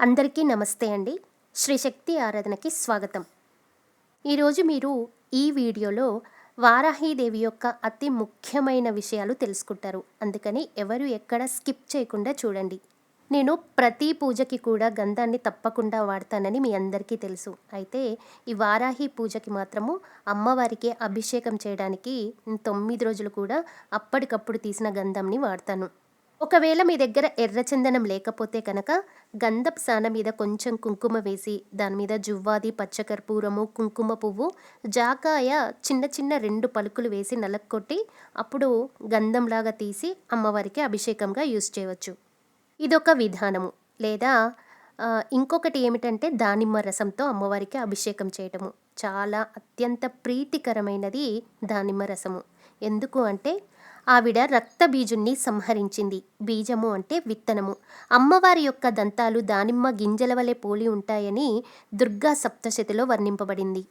అందరికీ నమస్తే అండి. శ్రీశక్తి ఆరాధనకి స్వాగతం. ఈరోజు మీరు ఈ వీడియోలో వారాహీదేవి యొక్క అతి ముఖ్యమైన విషయాలు తెలుసుకుంటారు. అందుకని ఎవరు ఎక్కడ స్కిప్ చేయకుండా చూడండి. నేను ప్రతి పూజకి కూడా గంధాన్ని తప్పకుండా వాడతానని మీ అందరికీ తెలుసు. అయితే ఈ వారాహి పూజకి మాత్రము అమ్మవారికి అభిషేకం చేయడానికి తొమ్మిది రోజులు కూడా అప్పటికప్పుడు తీసిన గంధంని వాడతాను. ఒకవేళ మీ దగ్గర ఎర్రచందనం లేకపోతే కనుక గంధపు సాన మీద కొంచెం కుంకుమ వేసి దాని మీద జువ్వాది పచ్చకర్పూరము కుంకుమ పువ్వు జాకాయ చిన్న చిన్న రెండు పలుకులు వేసి నలక్కొట్టి అప్పుడు గంధంలాగా తీసి అమ్మవారికి అభిషేకంగా యూజ్ చేయవచ్చు. ఇదొక విధానము. లేదా ఇంకొకటి ఏమిటంటే దానిమ్మ రసంతో అమ్మవారికి అభిషేకం చేయటము. చాలా అత్యంత ప్రీతికరమైనది దానిమ్మ రసము. ఎందుకు అంటే ఆవిడ రక్త బీజుణ్ణి సంహరించింది. బీజము అంటే విత్తనము. అమ్మవారి యొక్క దంతాలు దానిమ్మ గింజల వలె పోలి ఉంటాయని దుర్గా సప్తశతిలో వర్ణింపబడింది.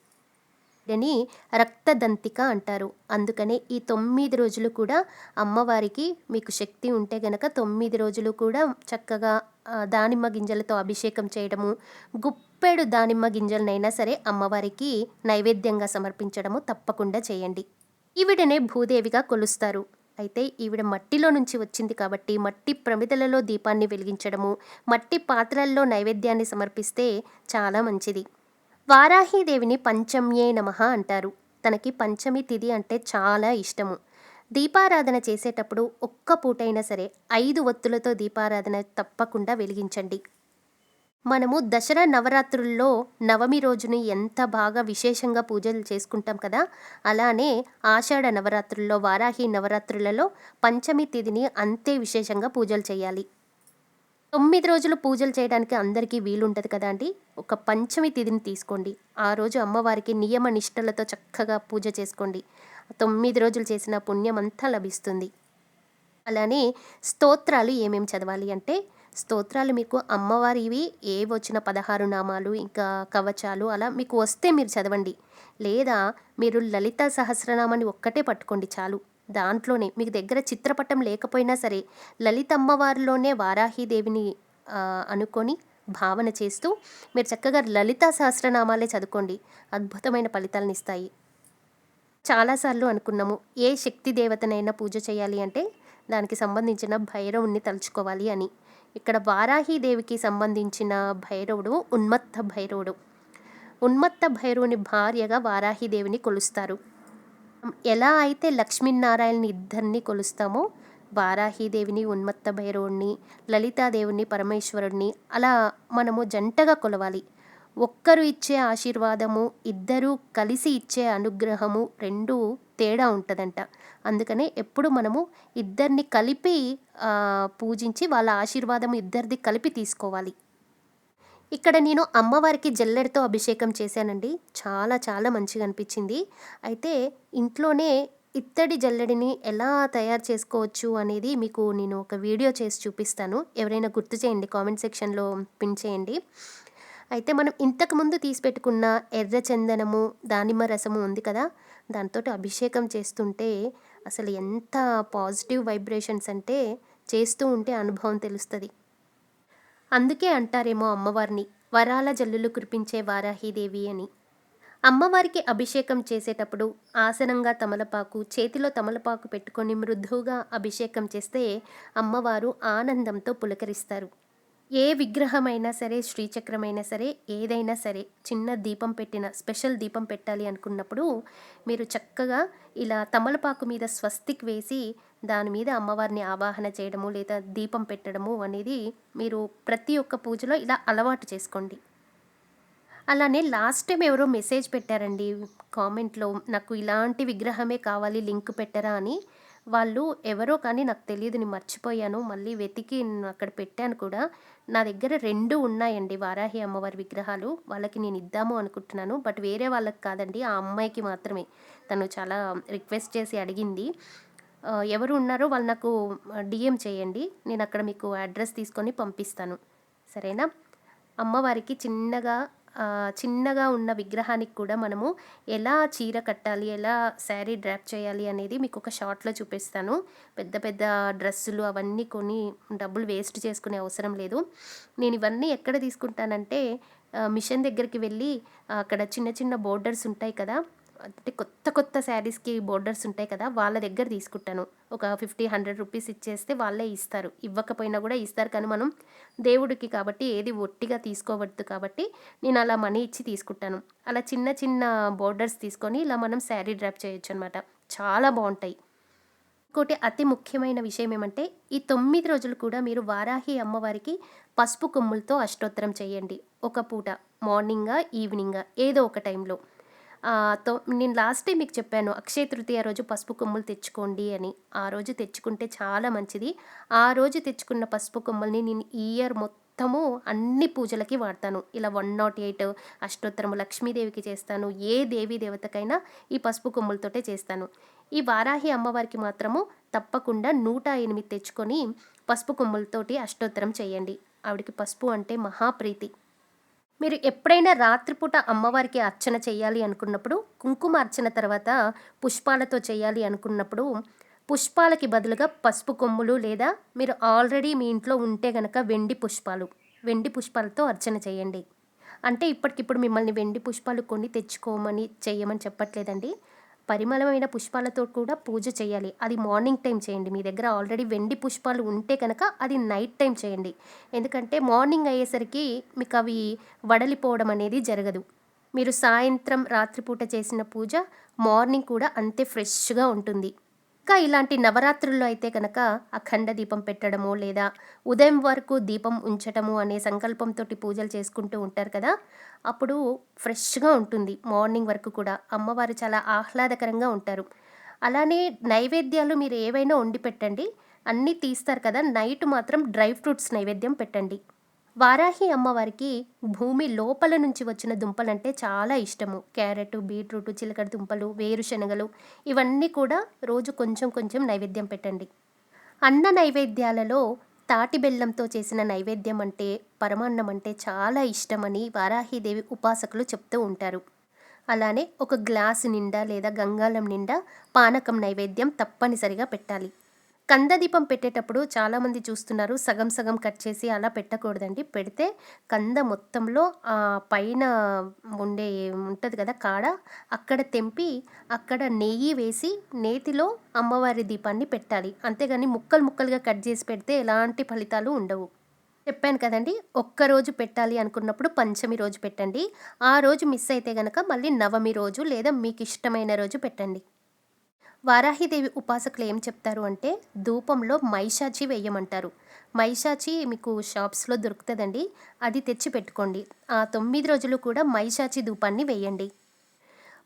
అని రక్తదంతిక అంటారు. అందుకనే ఈ తొమ్మిది రోజులు కూడా అమ్మవారికి మీకు శక్తి ఉంటే గనక తొమ్మిది రోజులు కూడా చక్కగా దానిమ్మ గింజలతో అభిషేకం చేయడము గుప్పెడు దానిమ్మ గింజలనైనా సరే అమ్మవారికి నైవేద్యంగా సమర్పించడము తప్పకుండా చేయండి. ఈవిడనే భూదేవిగా కొలుస్తారు. అయితే ఈవిడ మట్టిలో నుంచి వచ్చింది కాబట్టి మట్టి ప్రమిదలలో దీపాన్ని వెలిగించడము మట్టి పాత్రల్లో నైవేద్యాన్ని సమర్పిస్తే చాలా మంచిది. వారాహీదేవిని పంచమ్యే నమః అంటారు. తనకి పంచమి తిథి అంటే చాలా ఇష్టము. దీపారాధన చేసేటప్పుడు ఒక్క పూటైనా సరే ఐదు ఒత్తులతో దీపారాధన తప్పకుండా వెలిగించండి. మనము దసరా నవరాత్రుల్లో నవమి రోజుని ఎంత బాగా విశేషంగా పూజలు చేసుకుంటాం కదా? అలానే ఆషాఢ నవరాత్రుల్లో వారాహి నవరాత్రులలో పంచమి తిథిని అంతే విశేషంగా పూజలు చేయాలి. తొమ్మిది రోజులు పూజలు చేయడానికి అందరికీ వీలుంటుంది కదా అండి? ఒక పంచమి తిథిని తీసుకోండి. ఆ రోజు అమ్మవారికి నియమ నిష్టలతో చక్కగా పూజ చేసుకోండి. తొమ్మిది రోజులు చేసిన పుణ్యం అంతా లభిస్తుంది. అలానే స్తోత్రాలు ఏమేమి చదవాలి అంటే స్తోత్రాలు మీకు అమ్మవారివి ఏ వచ్చిన పదహారు నామాలు ఇంకా కవచాలు అలా మీకు వస్తే మీరు చదవండి. లేదా మీరు లలిత సహస్రనామాన్ని ఒక్కటే పట్టుకోండి చాలు. దాంట్లోనే మీకు దగ్గర చిత్రపటం లేకపోయినా సరే లలిత అమ్మవారిలోనే వారాహీదేవిని అనుకొని భావన చేస్తూ మీరు చక్కగా లలిత సహస్రనామాలే చదువుకోండి. అద్భుతమైన ఫలితాలను ఇస్తాయి. చాలాసార్లు అనుకున్నాము ఏ శక్తి దేవతనైనా పూజ చేయాలి అంటే దానికి సంబంధించిన భైరవుణ్ణి తలుచుకోవాలి అని. ఇక్కడ వారాహీదేవికి సంబంధించిన భైరవుడు ఉన్మత్త భైరవుడు. ఉన్మత్త భైరవుని భార్యగా వారాహీదేవిని కొలుస్తారు. ఎలా అయితే లక్ష్మీనారాయణని ఇద్దరిని కొలుస్తామో వారాహీదేవిని ఉన్మత్త భైరవుణ్ణి లలితాదేవుని పరమేశ్వరుణ్ణి అలా మనము జంటగా కొలవాలి. ఒక్కరు ఇచ్చే ఆశీర్వాదము ఇద్దరూ కలిసి ఇచ్చే అనుగ్రహము రెండు తేడా ఉంటుందంట. అందుకనే ఎప్పుడు మనము ఇద్దరిని కలిపి పూజించి వాళ్ళ ఆశీర్వాదం ఇద్దరిది కలిపి తీసుకోవాలి. ఇక్కడ నేను అమ్మవారికి జల్లెడతో అభిషేకం చేశానండి. చాలా చాలా మంచిగా అనిపించింది. అయితే ఇంట్లోనే ఇత్తడి జల్లెడిని ఎలా తయారు చేసుకోవచ్చు అనేది మీకు నేను ఒక వీడియో చేసి చూపిస్తాను. ఎవరైనా గుర్తు చేయండి కామెంట్ సెక్షన్లో పిన్ చేయండి. అయితే మనం ఇంతకుముందు తీసి పెట్టుకున్న ఎర్ర చందనము దానిమ్మ రసము ఉంది కదా దాంతో అభిషేకం చేస్తుంటే అసలు ఎంత పాజిటివ్ వైబ్రేషన్స్ అంటే చేస్తూ ఉంటే అనుభవం తెలుస్తుంది. అందుకే అంటారేమో అమ్మవారిని వరాల జల్లులు కురిపించే వారాహీదేవి అని. అమ్మవారికి అభిషేకం చేసేటప్పుడు ఆసనంగా తమలపాకు చేతిలో తమలపాకు పెట్టుకొని మృదువుగా అభిషేకం చేస్తే అమ్మవారు ఆనందంతో పులకరిస్తారు. ఏ విగ్రహమైనా సరే శ్రీచక్రమైనా సరే ఏదైనా సరే చిన్న దీపం పెట్టిన స్పెషల్ దీపం పెట్టాలి అనుకున్నప్పుడు మీరు చక్కగా ఇలా తమలపాకు మీద స్వస్తిక్ వేసి దాని మీద అమ్మవారిని ఆవాహన చేయడము లేదా దీపం పెట్టడము అనేది మీరు ప్రతి ఒక్క పూజలో ఇలా అలవాటు చేసుకోండి. అలానే లాస్ట్ టైం ఎవరో మెసేజ్ పెట్టారండి కామెంట్లో నాకు ఇలాంటి విగ్రహమే కావాలి లింక్ పెట్టరా అని. వాళ్ళు ఎవరో కానీ నాకు తెలియదు నేను మర్చిపోయాను మళ్ళీ వెతికి నేను అక్కడ పెట్టాను కూడా. నా దగ్గర రెండు ఉన్నాయండి వారాహి అమ్మవారి విగ్రహాలు. వాళ్ళకి నేను ఇద్దాము అనుకుంటున్నాను బట్ వేరే వాళ్ళకి కాదండి ఆ అమ్మాయికి మాత్రమే. తను చాలా రిక్వెస్ట్ చేసి అడిగింది. ఎవరు ఉన్నారో వాళ్ళు నాకు డిఎం చేయండి నేను అక్కడ మీకు అడ్రస్ తీసుకొని పంపిస్తాను. సరేనా? అమ్మవారికి చిన్నగా చిన్నగా ఉన్న విగ్రహానికి కూడా మనము ఎలా చీర కట్టాలి ఎలా శారీ డ్రాప్ చేయాలి అనేది మీకు ఒక షార్ట్లో చూపిస్తాను. పెద్ద పెద్ద డ్రెస్సులు అవన్నీ కొని డబ్బులు వేస్ట్ చేసుకునే అవసరం లేదు. నేను ఇవన్నీ ఎక్కడ తీసుకుంటానంటే మిషన్ దగ్గరికి వెళ్ళి అక్కడ చిన్న చిన్న బోర్డర్స్ ఉంటాయి కదా అంటే కొత్త కొత్త శారీస్కి బోర్డర్స్ ఉంటాయి కదా వాళ్ళ దగ్గర తీసుకుంటాను. ఒక ఫిఫ్టీ హండ్రెడ్ రూపీస్ ఇచ్చేస్తే వాళ్ళే ఇస్తారు. ఇవ్వకపోయినా కూడా ఇస్తారు. కానీ మనం దేవుడికి కాబట్టి ఏది ఒట్టిగా తీసుకోవద్దు కాబట్టి నేను అలా మనీ ఇచ్చి తీసుకుంటాను. అలా చిన్న చిన్న బోర్డర్స్ తీసుకొని ఇలా మనం శారీ డ్రాప్ చేయొచ్చు అనమాట చాలా బాగుంటాయి. ఇంకోటి అతి ముఖ్యమైన విషయం ఏమంటే ఈ తొమ్మిది రోజులు కూడా మీరు వారాహి అమ్మవారికి పసుపు కొమ్ములతో అష్టోత్తరం చేయండి. ఒక పూట మార్నింగా ఈవినింగా ఏదో ఒక టైంలో. తో నేను లాస్ట్ టైం మీకు చెప్పాను అక్షయ తృతీయ రోజు పసుపు కొమ్ములు తెచ్చుకోండి అని. ఆ రోజు తెచ్చుకుంటే చాలా మంచిది. ఆ రోజు తెచ్చుకున్న పసుపు కొమ్ముల్ని నేను ఈ ఇయర్ మొత్తము అన్ని పూజలకి వాడతాను. ఇలా వన్ నాట్ ఎయిట్ అష్టోత్తరము లక్ష్మీదేవికి చేస్తాను. ఏ దేవీ దేవతకైనా ఈ పసుపు కొమ్ములతోటే చేస్తాను. ఈ వారాహి అమ్మవారికి మాత్రము తప్పకుండా నూట ఎనిమిది తెచ్చుకొని పసుపు కొమ్ములతోటి అష్టోత్తరం చేయండి. ఆవిడకి పసుపు అంటే మహాప్రీతి మీరు ఎప్పుడైనా రాత్రిపూట అమ్మవారికి అర్చన చేయాలి అనుకున్నప్పుడు కుంకుమ అర్చన తర్వాత పుష్పాలతో చేయాలి అనుకున్నప్పుడు పుష్పాలకి బదులుగా పసుపు కొమ్ములు లేదా మీరు ఆల్రెడీ మీ ఇంట్లో ఉంటే గనక వెండి పుష్పాలు వెండి పుష్పాలతో అర్చన చేయండి. అంటే ఇప్పటికిప్పుడు మిమ్మల్ని వెండి పుష్పాలు కొని తెచ్చుకోమని చేయమని చెప్పట్లేదండి. పరిమళమైన పుష్పాలతో కూడా పూజ చేయాలి. అది మార్నింగ్ టైం చేయండి. మీ దగ్గర ఆల్రెడీ వెండి పుష్పాలు ఉంటే కనుక అది నైట్ టైం చేయండి. ఎందుకంటే మార్నింగ్ అయ్యేసరికి మీకు అవి వడలిపోవడం అనేది జరగదు. మీరు సాయంత్రం రాత్రిపూట చేసిన పూజ మార్నింగ్ కూడా అంతే ఫ్రెష్గా ఉంటుంది. ఇంకా ఇలాంటి నవరాత్రుల్లో అయితే కనుక అఖండ దీపం పెట్టడము లేదా ఉదయం వరకు దీపం ఉంచటము అనే సంకల్పంతో పూజలు చేసుకుంటూ ఉంటారు కదా అప్పుడు ఫ్రెష్గా ఉంటుంది. మార్నింగ్ వరకు కూడా అమ్మవారు చాలా ఆహ్లాదకరంగా ఉంటారు. అలానే నైవేద్యాలు మీరు ఏవైనా వండి పెట్టండి. అన్నీ తీస్తారు కదా నైట్ మాత్రం డ్రై ఫ్రూట్స్ నైవేద్యం పెట్టండి. వారాహి అమ్మవారికి భూమి లోపల నుంచి వచ్చిన దుంపలంటే చాలా ఇష్టము. క్యారెట్ బీట్రూట్ చిలకడ దుంపలు వేరుశనగలు ఇవన్నీ కూడా రోజు కొంచెం కొంచెం నైవేద్యం పెట్టండి. అన్న నైవేద్యాలలో తాటి బెల్లంతో చేసిన నైవేద్యం అంటే పరమాన్నం అంటే చాలా ఇష్టమని వారాహిదేవి ఉపాసకులు చెప్తూ ఉంటారు. అలానే ఒక గ్లాసు నిండా లేదా గంగాళం నిండా పానకం నైవేద్యం తప్పనిసరిగా పెట్టాలి. కంద పెట్టేటప్పుడు చాలామంది చూస్తున్నారు సగం సగం కట్ చేసి అలా పెట్టకూడదండి. పెడితే కంద మొత్తంలో పైన ఉండే ఉంటుంది కదా కాడ అక్కడ తెంపి అక్కడ నెయ్యి వేసి నేతిలో అమ్మవారి దీపాన్ని పెట్టాలి. అంతేగాని ముక్కలు ముక్కలుగా కట్ చేసి పెడితే ఎలాంటి ఫలితాలు ఉండవు. చెప్పాను కదండి ఒక్కరోజు పెట్టాలి అనుకున్నప్పుడు పంచమి రోజు పెట్టండి. ఆ రోజు మిస్ అయితే కనుక మళ్ళీ నవమి రోజు లేదా మీకు ఇష్టమైన రోజు పెట్టండి. వారాహిదేవి ఉపాసకులు ఏం చెప్తారు అంటే ధూపంలో మైషాచి వేయమంటారు. మైషాచి మీకు షాప్స్లో దొరుకుతుందండి. అది తెచ్చి పెట్టుకోండి. ఆ తొమ్మిది రోజులు కూడా మైషాచి ధూపాన్ని వేయండి.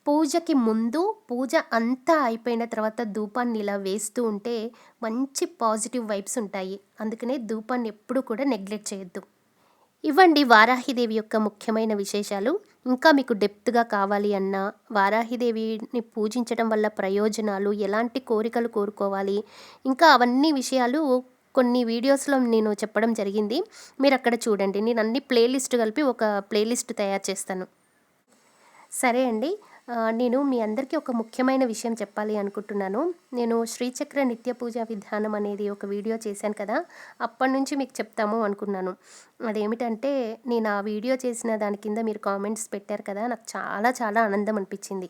పూజకి ముందు పూజ అంతా అయిపోయిన తర్వాత ధూపాన్ని ఇలా వేస్తూ ఉంటే మంచి పాజిటివ్ వైబ్స్ ఉంటాయి. అందుకనే ధూపాన్ని ఎప్పుడూ కూడా నెగ్లెక్ట్ చేయొద్దు. ఇవ్వండి వారాహిదేవి యొక్క ముఖ్యమైన విశేషాలు. ఇంకా మీకు డెప్త్గా కావాలి అన్నా వారాహిదేవిని పూజించడం వల్ల ప్రయోజనాలు ఎలాంటి కోరికలు కోరుకోవాలి ఇంకా అవన్నీ విషయాలు కొన్ని వీడియోస్లో నేను చెప్పడం జరిగింది. మీరు అక్కడ చూడండి. నేను అన్ని ప్లేలిస్ట్ కలిపి ఒక ప్లేలిస్ట్ తయారు చేస్తాను. సరే అండి. నేను మీ అందరికీ ఒక ముఖ్యమైన విషయం చెప్పాలి అనుకుంటున్నాను. నేను శ్రీచక్ర నిత్య పూజ విధానం అనేది ఒక వీడియో చేశాను కదా అప్పటి నుంచి మీకు చెప్తాము అనుకున్నాను. అదేమిటంటే నేను ఆ వీడియో చేసిన దాని కింద మీరు కామెంట్స్ పెట్టారు కదా నాకు చాలా చాలా ఆనందం అనిపించింది.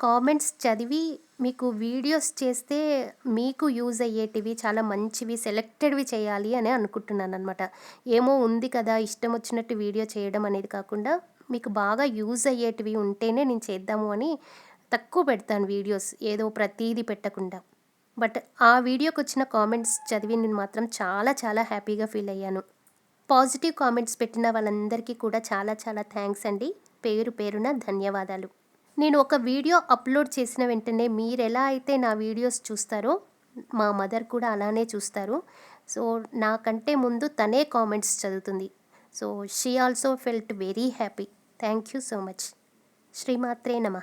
కామెంట్స్ చదివి మీకు వీడియోస్ చేస్తే మీకు యూజ్ అయ్యేటివి చాలా మంచివి సెలెక్టెడ్వి చేయాలి అని అనుకుంటున్నాను అనమాట ఏమో ఉంది కదా ఇష్టం వచ్చినట్టు వీడియో చేయడం అనేది కాకుండా మీకు బాగా యూజ్ అయ్యేటివి ఉంటేనే నేను చేద్దాము అని తక్కువ పెడతాను వీడియోస్ ఏదో ప్రతీది పెట్టకుండా. బట్ ఆ వీడియోకి వచ్చిన కామెంట్స్ చదివి నేను మాత్రం చాలా చాలా హ్యాపీగా ఫీల్ అయ్యాను. పాజిటివ్ కామెంట్స్ పెట్టిన వాళ్ళందరికీ కూడా చాలా చాలా థ్యాంక్స్ అండి. పేరు పేరున ధన్యవాదాలు. నేను ఒక వీడియో అప్లోడ్ చేసిన వెంటనే మీరు ఎలా అయితే నా వీడియోస్ చూస్తారో మా మదర్ కూడా అలానే చూస్తారు. సో నాకంటే ముందు తనే కామెంట్స్ చదువుతుంది. So she also felt very happy. Thank you so much శ్రీమాత్రే నమ